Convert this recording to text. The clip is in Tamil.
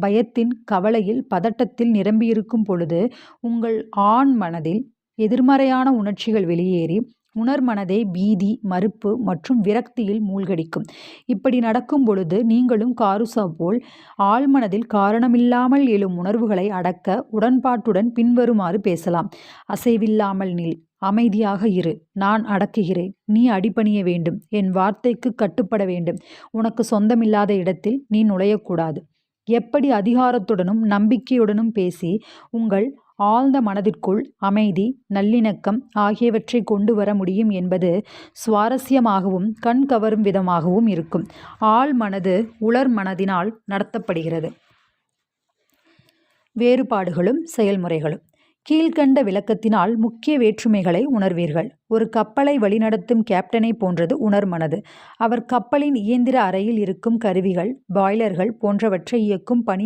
பயத்தின் கவலையில் பதட்டத்தில் நிரம்பியிருக்கும் பொழுது உங்கள் ஆண் மனதில் எதிர்மறையான உணர்ச்சிகள் வெளியேறி உணர்மனதே பீதி மறுப்பு மற்றும் விரக்தியில் மூழ்கடிக்கும். இப்படி நடக்கும் பொழுது நீங்களும் காருசா போல் ஆழ்மனதில் காரணமில்லாமல் எழும் உணர்வுகளை அடக்க உடன்பாட்டுடன் பின்வருமாறு பேசலாம். அசைவில்லாமல் நில் அமைதியாக இரு நான் அடக்குகிறேன் நீ அடிபணிய வேண்டும் என் வார்த்தைக்கு கட்டுப்பட வேண்டும் உனக்கு சொந்தமில்லாத இடத்தில் நீ நுழையக்கூடாது. எப்படி அதிகாரத்துடனும் நம்பிக்கையுடனும் பேசி உங்கள் ஆழ்ந்த மனதிற்குள் அமைதி நல்லிணக்கம் ஆகியவற்றை கொண்டு வர முடியும் என்பது சுவாரஸ்யமாகவும் கண் கவரும் விதமாகவும் இருக்கும். ஆள் மனது உலர் மனதினால் நடத்தப்படுகிறது. வேறுபாடுகளும் செயல்முறைகளும். கீழ்கண்ட விளக்கத்தினால் முக்கிய வேற்றுமைகளை உணர்வீர்கள். ஒரு கப்பலை வழிநடத்தும் கேப்டனை போன்றது உணர்மனது. அவர் கப்பலின் இயந்திர அறையில் இருக்கும் கருவிகள் பாய்லர்கள் போன்றவற்றை இயக்கும் பணி